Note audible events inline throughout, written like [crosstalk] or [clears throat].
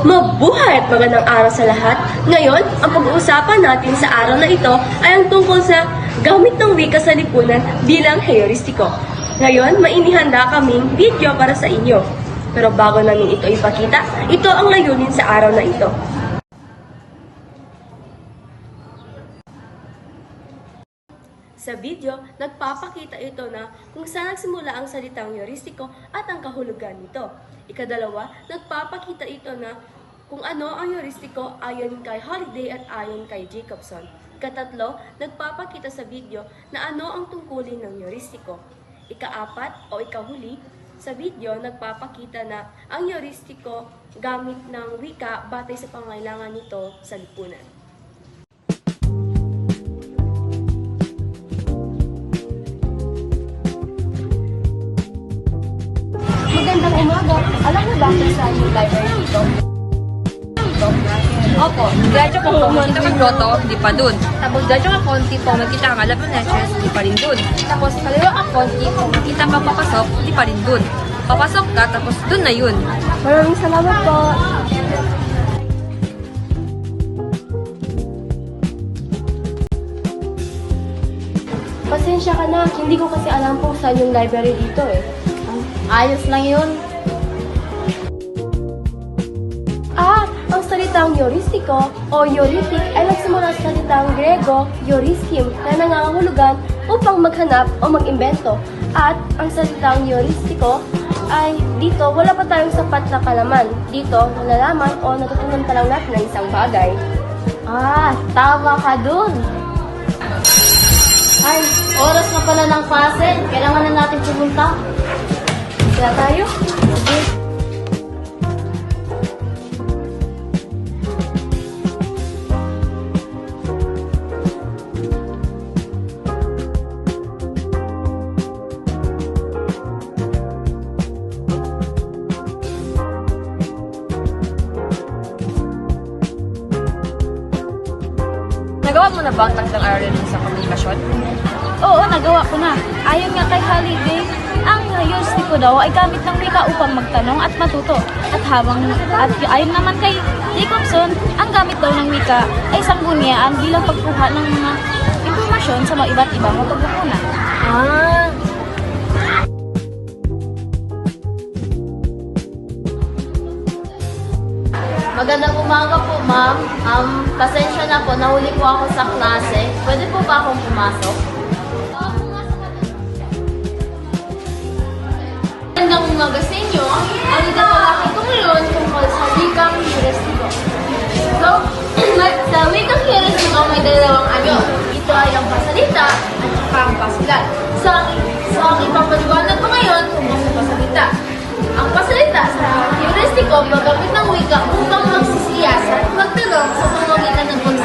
Mabuhay at magandang araw sa lahat. Ngayon, ang pag-uusapan natin sa araw na ito ay ang tungkol sa gamit ng wika sa lipunan bilang heuristiko. Ngayon, mainihanda kaming video para sa inyo. Pero bago namin ito ipakita, ito ang layunin sa araw na ito. Sa video, nagpapakita ito na kung saan nagsimula ang salitang heuristiko at ang kahulugan nito. Ikadalawa, nagpapakita ito na kung ano ang heuristiko ayon kay Holiday at ayon kay Jacobson. Ikatatlo, nagpapakita sa video na ano ang tungkulin ng heuristiko. Ikaapat o ikahuli, sa video nagpapakita na ang heuristiko gamit ng wika batay sa pangailangan nito sa lipunan. Umaga. Alam mo ba kung saan yung library dito? Opo, diretso po po, makita kang grotto, di pa dun. Tapos diretso ka konti po, makita kang alap ng leches, di pa rin dun. Tapos kaliwa ka konti po, makita ka papasok, di pa rin dun. Papasok ka, tapos dun na yun. Maraming salamat po. Pasensya ka na, hindi ko kasi alam kung saan yung library dito eh. Ayos lang yun. Ah, ang salitang heuristiko o heuristic ay nagsimula sa salitang Grego heuriskim na nangangahulugan upang maghanap o mag-imbento. At ang salitang heuristiko ay dito wala pa tayong sapat na kalaman. Dito, nalalaman o natutunan pa lang natin ng isang bagay. Ah, tama ka dun. Ay, oras na pala ng klase. Kailangan na natin pumunta. Kaya tayo? Nagawa mo na ba ang takdang aralin sa komunikasyon? Oo, nagawa ko na. Ayon nga kay Holiday, ang heuristiko daw ay gamit ng wika upang magtanong at matuto. At habang at ayon naman kay Jacobson, ang gamit daw ng wika ay sangguniaan bilang pagkuha ng mga impormasyon sa mga iba't ibang mapagkukunan. Ah, Magandang umaga po, ma'am. Um, pasensya na po, nahuli po ako sa klase. Pwede po ba akong pumasok? Magandang umaga sa inyo. Ang ito po aking tungulon tungkol sa wikang heuristiko. So, [clears throat] sa wikang heuristiko may dalawang anyo. Ito ay ang pasalita at ang pasulat. Sa, sa aking papaliwanag ko ngayon tungkol sa pasalita. Ang pasalita sa heuristiko magamit ng wika upang magsisiyasat, magtanong sa pamamagitan ng pagsasalita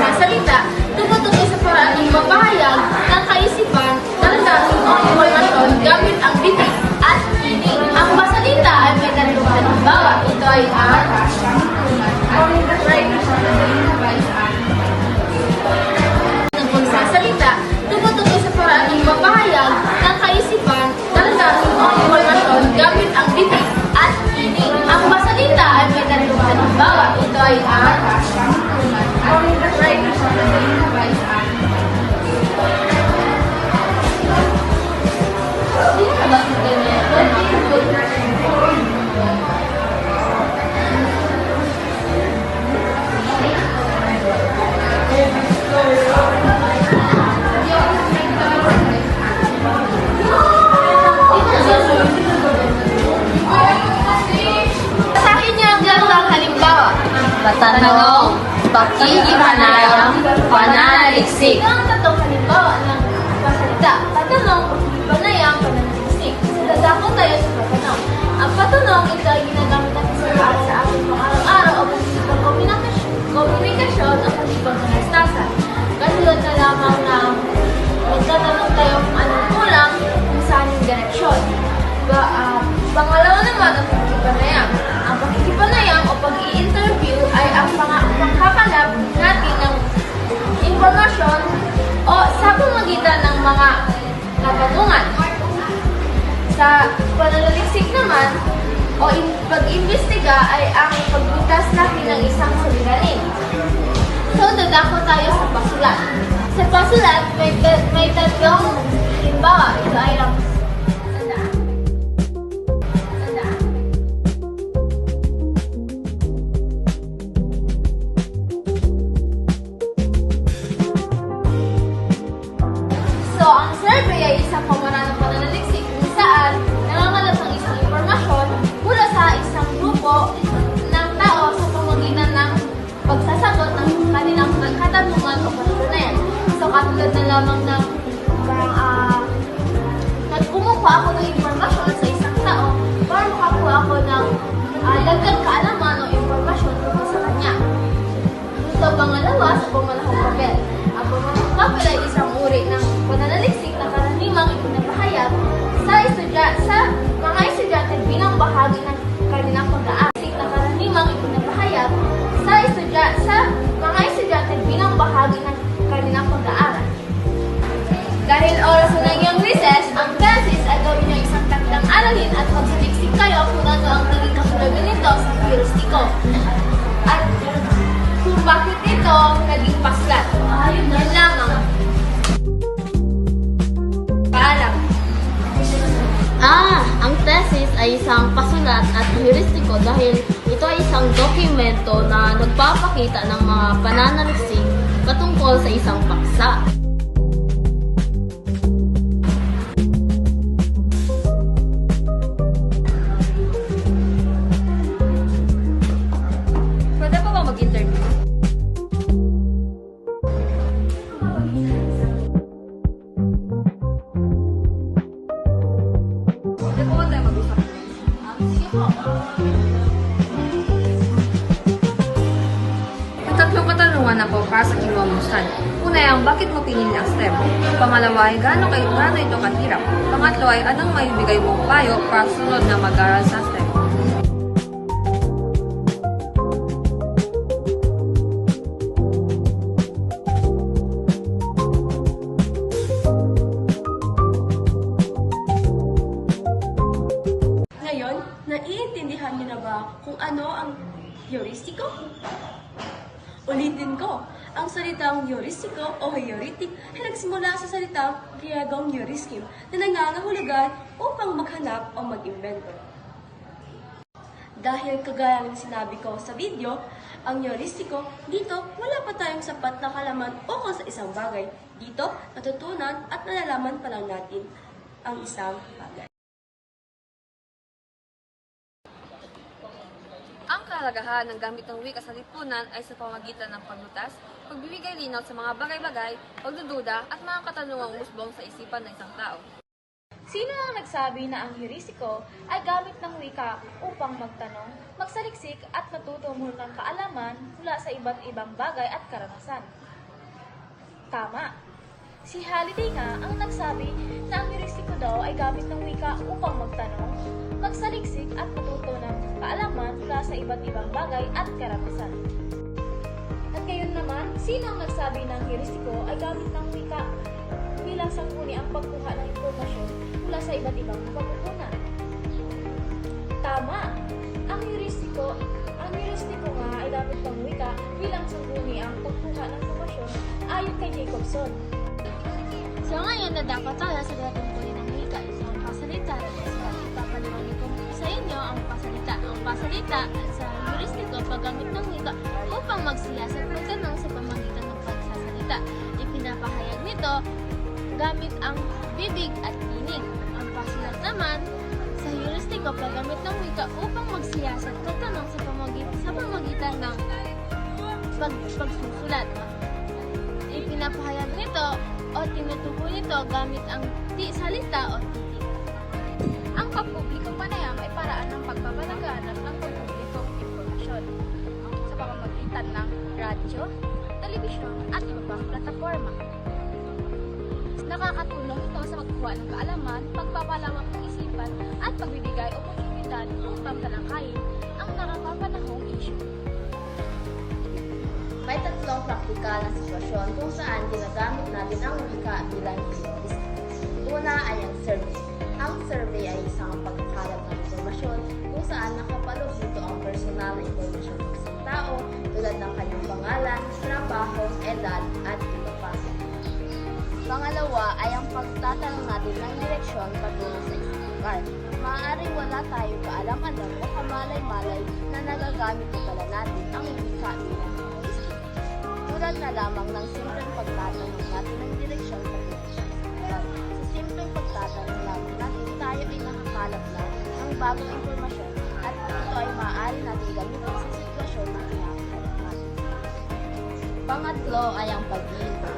o pag-imbestiga ay ang pagbutas natin ng isang suliranin. So, dadako tayo sa pasulat. Sa pasulat, may, may tatlong halimbawa. Ito ay ang tandaan. Tandaan. So, ang survey ay isang na lamang ng parang ah nagkumuha ako ng impormasyon sa isang tao para makakuha ako ng ah, dagdag kaalaman o impormasyon tungkol sa kanya. So, pangalawa, sa pumalahong papel. Ang pumalahong papel ay isang uri ng pananaliksik na karaniwang ipinapahayag sa estudya sa mga estudyante bilang bahagi ng kanilang pag-aaral. Thesis ay isang pasulat at heuristiko dahil ito ay isang dokumento na nagpapakita ng mga pananaliksik patungkol sa isang paksa. Bakit mo pinili ang STEM? Pangalawa ay gaano, kayo, gaano ito kahirap? Pangatlo ay anong maibigay mong payo para sunod na mag-aral sa salitang heuristiko o heuristic ay nagsimula sa salitang Griegong heuriskim na nangangahulugan upang maghanap o mag-imbento. Dahil kagaya ng sinabi ko sa video, ang heuristiko, dito wala pa tayong sapat na kalaman ukol sa isang bagay. Dito, natutunan at nalalaman pa lang natin ang isang bagay. Ang kahalagahan ng gamit ng wika sa lipunan ay sa pamagitan ng paglutas, pagbibigay linaw sa mga bagay-bagay, pagdududa at mga katanungang musbong sa isipan ng isang tao. Sino ang nagsabi na ang heuristiko ay gamit ng wika upang magtanong, magsaliksik at matutumol ng kaalaman mula sa iba't ibang bagay at karanasan? Tama. Si Halliday nga ang nagsabi ay gamit ng wika upang magtanong, magsaliksik at matuto ng kaalaman mula sa iba't ibang bagay at karanasan. At ngayon naman, sino ang nagsabi na ang heuristiko ay gamit ng wika bilang sangguni ang pagkuha ng impormasyon mula sa iba't ibang pagkukunan. Tama! Ang heuristiko, ang heuristiko nga ay gamit ng wika bilang sangguni ang pagkuha ng impormasyon ayon kay Jacobson. So ngayon, nadako tayo sa gatungkulin ipapaliwanag ko sa inyo ang pasalita. Ang pasalita sa heuristiko, paggamit ng wika upang magsiyasat magtanong sa pamagitan ng pagsasalita. Ipinapahayag nito gamit ang bibig at tinig. Ang pasulat naman sa heuristiko, paggamit ng wika upang magsiyasat magtanong sa pamagitan, sa pamagitan ng pag, pagsusulat. Ipinapahayag nito o tinutukoy nito gamit ang ti salita o titik. Pampublikong panayam ay paraan ng pagpapalaganap ng pampublikong impormasyon sa pamamagitan ng radyo, telebisyon at iba pang plataforma. Nakakatulong ito sa pagkuha ng kaalaman, pagpapalawak ng isipan at pagbibigay oportunidad upang talangkayin ang nakapapanahong issue. May tatlong praktikal na sitwasyon kung saan ginagamit natin ang wika bilang heuristiko. Una ay ang survey. Ang survey ay isang pagkakalat ng informasyon kung saan tao tulad ng kanyang pangalan, trabaho, edad, at iba pa. Pangalawa ay ang pagtatanong natin ng direksyon patungo sa isang lugar. Maaaring wala tayong kaalam-alam o kamalay-malay na nagagamit na pala natin ang wika bilang linguistic. Tulad na lamang ng simpleng pagtatanong natin ng direksyon patungo sa isang lugar. Sa simpleng pagtatanong tayo ay nakakalap na ng bagong impormasyon at ito ay maaari natin gamitin sa sitwasyon na kinakakalap natin. Pangatlo ay ang pag-iintay.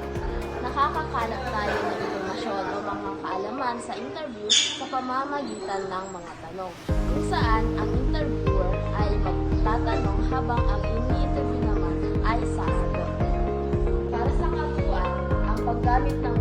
Nakakakalap tayo ng impormasyon o mga kaalaman sa interview sa pamamagitan ng mga tanong, kung saan ang interviewer ay magtatanong habang ang ini-interview naman ay sasagot. Para sa kabuuan, ang paggamit ng